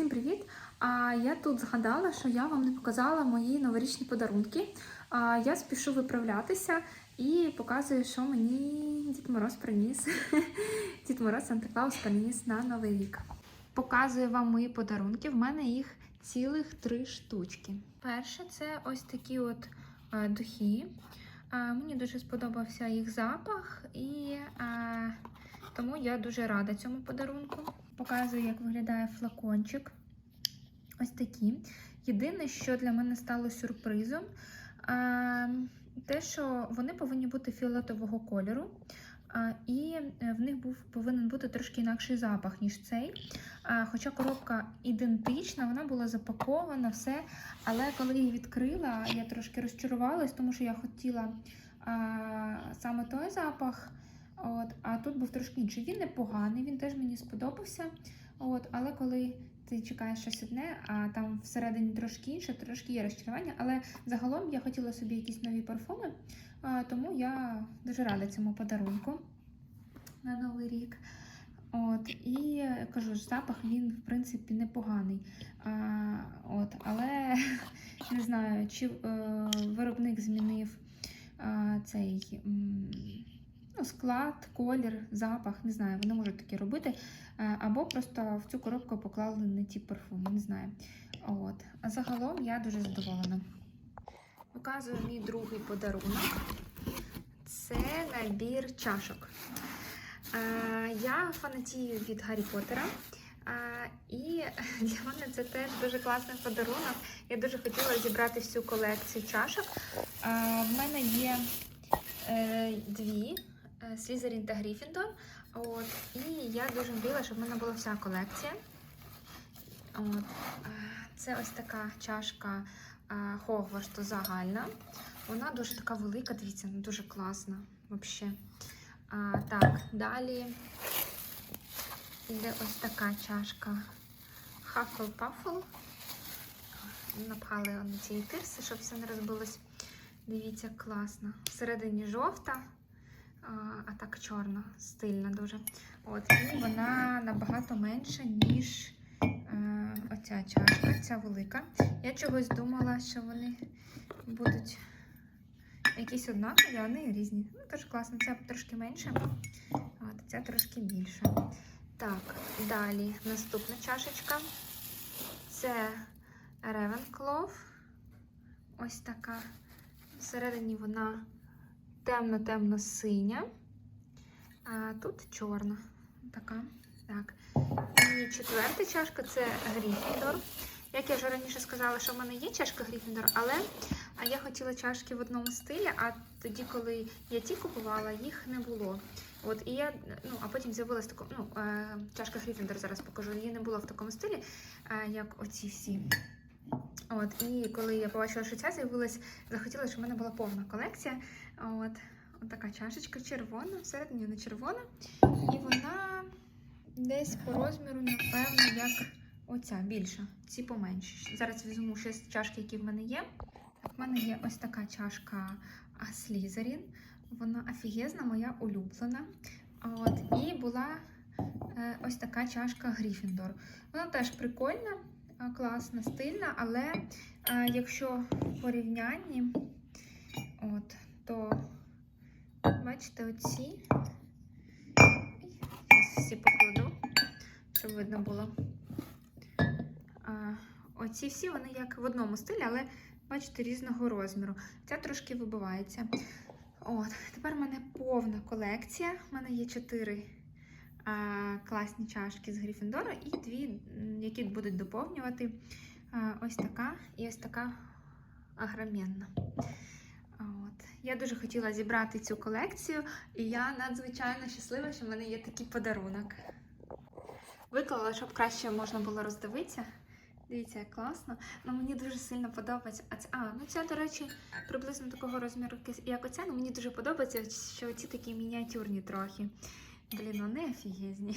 Всім привіт! А я тут згадала, що я вам не показала мої новорічні подарунки. А я спішу виправлятися і показую, що мені Дід Мороз приніс. Дід Мороз Санта Клаус приніс на Новий рік. Показую вам мої подарунки. В мене їх цілих три штучки. Перше, це ось такі от е, духи. Мені дуже сподобався їх запах, і тому я дуже рада цьому подарунку. Показую, як виглядає флакончик. Ось такі. Єдине, що для мене стало сюрпризом, те, що вони повинні бути фіолетового кольору. І в них був повинен бути трошки інакший запах, ніж цей. Хоча коробка ідентична, вона була запакована, все. Але коли її відкрила, я трошки розчарувалась, тому що я хотіла саме той запах. От, А тут був трошки інший. Він непоганий, він теж мені сподобався. От, Але коли ти чекаєш щось одне, а там всередині трошки інше, трошки є розчарування. Але загалом я хотіла собі якісь нові парфуми, тому я дуже рада цьому подарунку на Новий рік. От, І кажу ж, запах він, в принципі, непоганий. А, от, Але не знаю, чи е, виробник змінив а, цей. Ну, склад, колір, запах, не знаю, вони можуть таке робити. Е, Або просто в цю коробку поклали не ті парфуми, не знаю. От. А загалом я дуже задоволена. Показую мій другий подарунок. Це набір чашок. Е, Я фанатію від Гаррі Поттера. Е, І для мене це теж дуже класний подарунок. Я дуже хотіла зібрати всю колекцію чашок. В мене є дві. Слізерін та Гріфіндор. От, і я дуже мріяла, щоб в мене була вся колекція. От, е, це ось така чашка е, Хогварту загальна. Вона дуже така велика, дивіться, вона дуже класна взагалі. А, так, далі йде ось така чашка Huffle-Puffle. Напхали на цієї тирси, щоб все не розбилось. Дивіться, класно. Всередині жовта а, а так чорна, стильна дуже. От, І вона набагато менша, ніж е, оця чашка, ця велика. Я чогось думала, що вони будуть якісь однакові, а вони різні. Ну, Теж класно, ця трошки менша, от, ця трошки більша. Так, далі наступна чашечка. Це Ravenclaw. Ось така. Всередині вона темно-темно-синя, а тут чорна. Така. Так. І четверта чашка це Гріфіндор. Як я вже раніше сказала, що в мене є чашка Гріфіндор, але я хотіла чашки в одному стилі, а тоді, коли я ті купувала, їх не було. От, і я, ну, А потім з'явилася така, ну, е, чашка Гріфіндор, зараз покажу, її не було в такому стилі, е, як оці всі. От, І коли я побачила, що ця з'явилась, захотіла, щоб в мене була повна колекція. От, от така чашечка червона, всередині не червона. І вона десь по розміру, напевно, як оця більша, ці поменші. Зараз візьму ще чашки, які в мене є. В мене є ось така чашка Слізерін. Вона офігезна, моя улюблена. От, І була е, ось така чашка Гріфіндор. Вона теж прикольна класна, стильна, але а, якщо порівнянні, от, то бачите, оці, зараз всі покладу, щоб видно було. А, оці всі вони як в одному стилі, але бачите, різного розміру. Ця трошки вибивається. От, Тепер в мене повна колекція. У мене є чотири класні чашки з Гріфіндора і дві, які будуть доповнювати ось така і ось така агромінна. Я дуже хотіла зібрати цю колекцію, і я надзвичайно щаслива, що в мене є такий подарунок. Виклала, щоб краще можна було роздивитися. Дивіться, як класно. Ну, Мені дуже сильно подобається. А, це, а ну ця, до речі, приблизно такого розміру, як оця. Ну, Мені дуже подобається, що ці такі мініатюрні трохи. Блін, вони офігезні.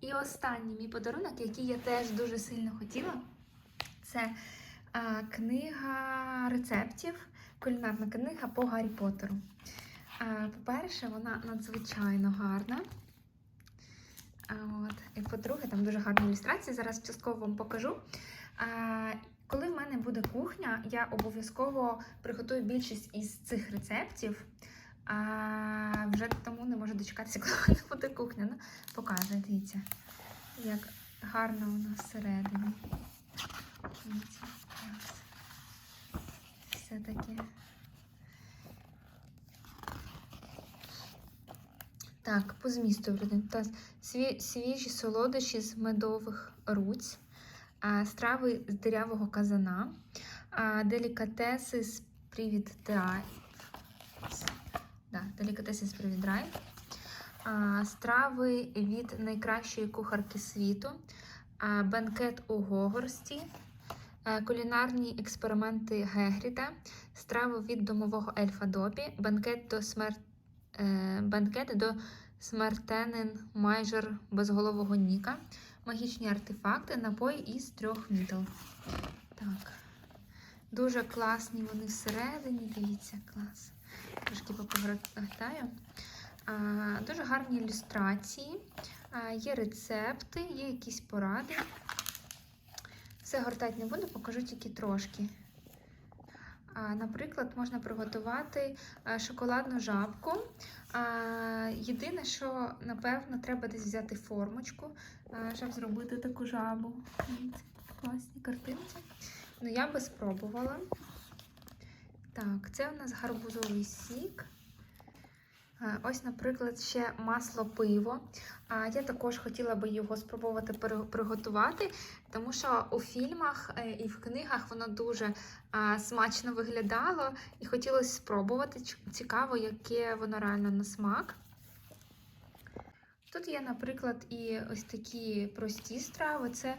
І останній мій подарунок, який я теж дуже сильно хотіла, це а, книга рецептів, кулінарна книга по Гаррі Поттеру. По-перше, вона надзвичайно гарна. От. І по-друге, там дуже гарні ілюстрації. Зараз частково вам покажу. Коли в мене буде кухня, я обов'язково приготую більшість із цих рецептів. А вже тому не можу дочекатися, коли в мене буде кухня. Ну, покажу, дивіться, як гарно воно всередині. Дивіться, ось. Все таке. Так, по змісту блін, та свіжі солодощі з медових руць, страви з дирявого казана, делікатеси з привід драйв. Да, делікатеси з привід драйв. Страви від найкращої кухарки світу, бенкет у Гогорсті, кулінарні експерименти Гегріда, страви від домового ельфа Добі, бенкет до смерті. Е, бенкет до смертенин майжер безголового Ніка, магічні артефакти, напої із трьох відділ. Так. Дуже класні вони всередині. Дивіться, клас. Трошки попогортаю. Дуже гарні ілюстрації, є рецепти, є якісь поради. Все гортати не буду, покажу тільки трошки. Наприклад, можна приготувати шоколадну жабку. Єдине, що напевно треба десь взяти формочку, щоб зробити таку жабу. Класні картинці. Ну, я би спробувала. Так, це у нас гарбузовий сік. Ось, наприклад, ще масло пиво. Я також хотіла би його спробувати приготувати, тому що у фільмах е, і в книгах воно дуже смачно виглядало і хотілося спробувати. Цікаво, яке воно реально на смак. Тут є, наприклад, і ось такі прості страви. Це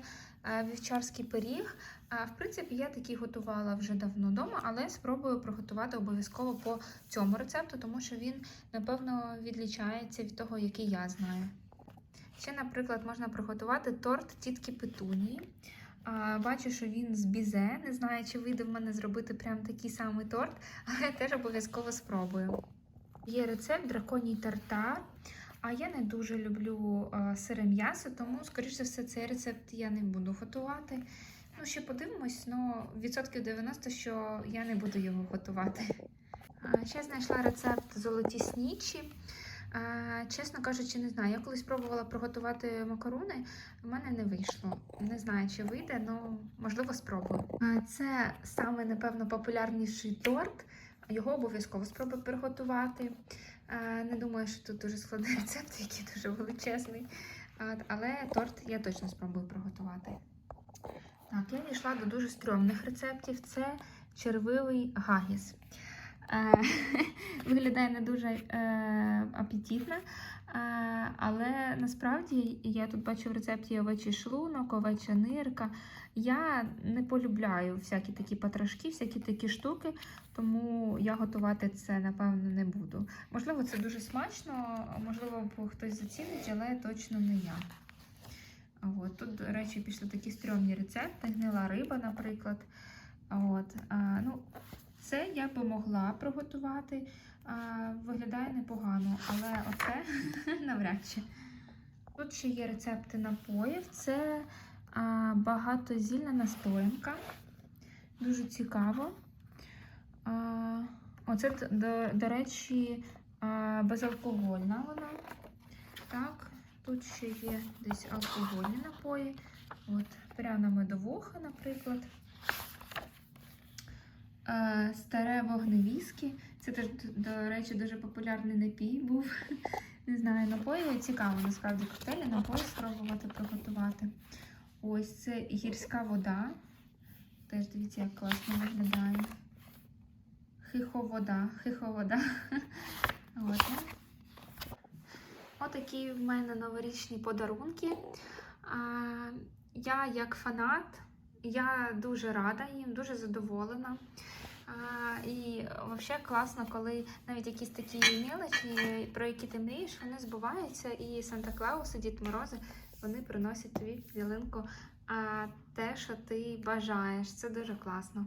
вівчарський пиріг. В принципі, я такий готувала вже давно вдома, але спробую приготувати обов'язково по цьому рецепту, тому що він, напевно, відлічається від того, який я знаю. Ще, наприклад, можна приготувати торт тітки Петунії. Бачу, що він з бізе. Не знаю, чи вийде в мене зробити прям такий самий торт, але теж обов'язково спробую. Є рецепт драконій тартар. А я не дуже люблю а, сире м'ясо, тому, скоріш за все, цей рецепт я не буду готувати. Ну, ще подивимось, але відсотків 90, що я не буду його готувати. Ще знайшла рецепт золоті снічі. Чесно кажучи, не знаю. Я колись пробувала приготувати макарони, в мене не вийшло. Не знаю, чи вийде, але можливо спробую. Це саме, напевно, популярніший торт. Його обов'язково спробую приготувати. Не думаю, що тут дуже складний рецепт, який дуже величезний. Але торт я точно спробую приготувати. Так, я дійшла до дуже стрьомних рецептів. Це червивий гагіс. Е, Виглядає не дуже е, апетитно, е, але насправді я тут бачу в рецепті овечий шлунок, овеча нирка. Я не полюбляю всякі такі потрошки, всякі такі штуки, тому я готувати це, напевно, не буду. Можливо, це дуже смачно, можливо, хтось зацінить, але точно не я. От. Тут, до речі, пішли такі стрьомні рецепти, гнила риба, наприклад. От. А, ну, це я би могла приготувати. А, виглядає непогано, але оце навряд чи. Тут ще є рецепти напоїв. Це а, багатозільна настоянка. Дуже цікаво. А, оце, до, до речі, а, безалкогольна вона. Так, тут ще є десь алкогольні напої. От, пряна медовуха, наприклад. Старе вогневіскі. Це теж, до речі, дуже популярний напій був. Не знаю, напої цікаво, насправді коктейлі, напої спробувати приготувати. Ось це гірська вода. Теж дивіться, як класно виглядає. Хиховода, хиховода. От. ну. Отакі в мене новорічні подарунки. А, Я як фанат, я дуже рада їм, дуже задоволена. А, І взагалі класно, коли навіть якісь такі мілочі, про які ти мрієш, вони збуваються, і Санта Клаус, і Дід Морози, вони приносять тобі ялинку а, те, що ти бажаєш. Це дуже класно.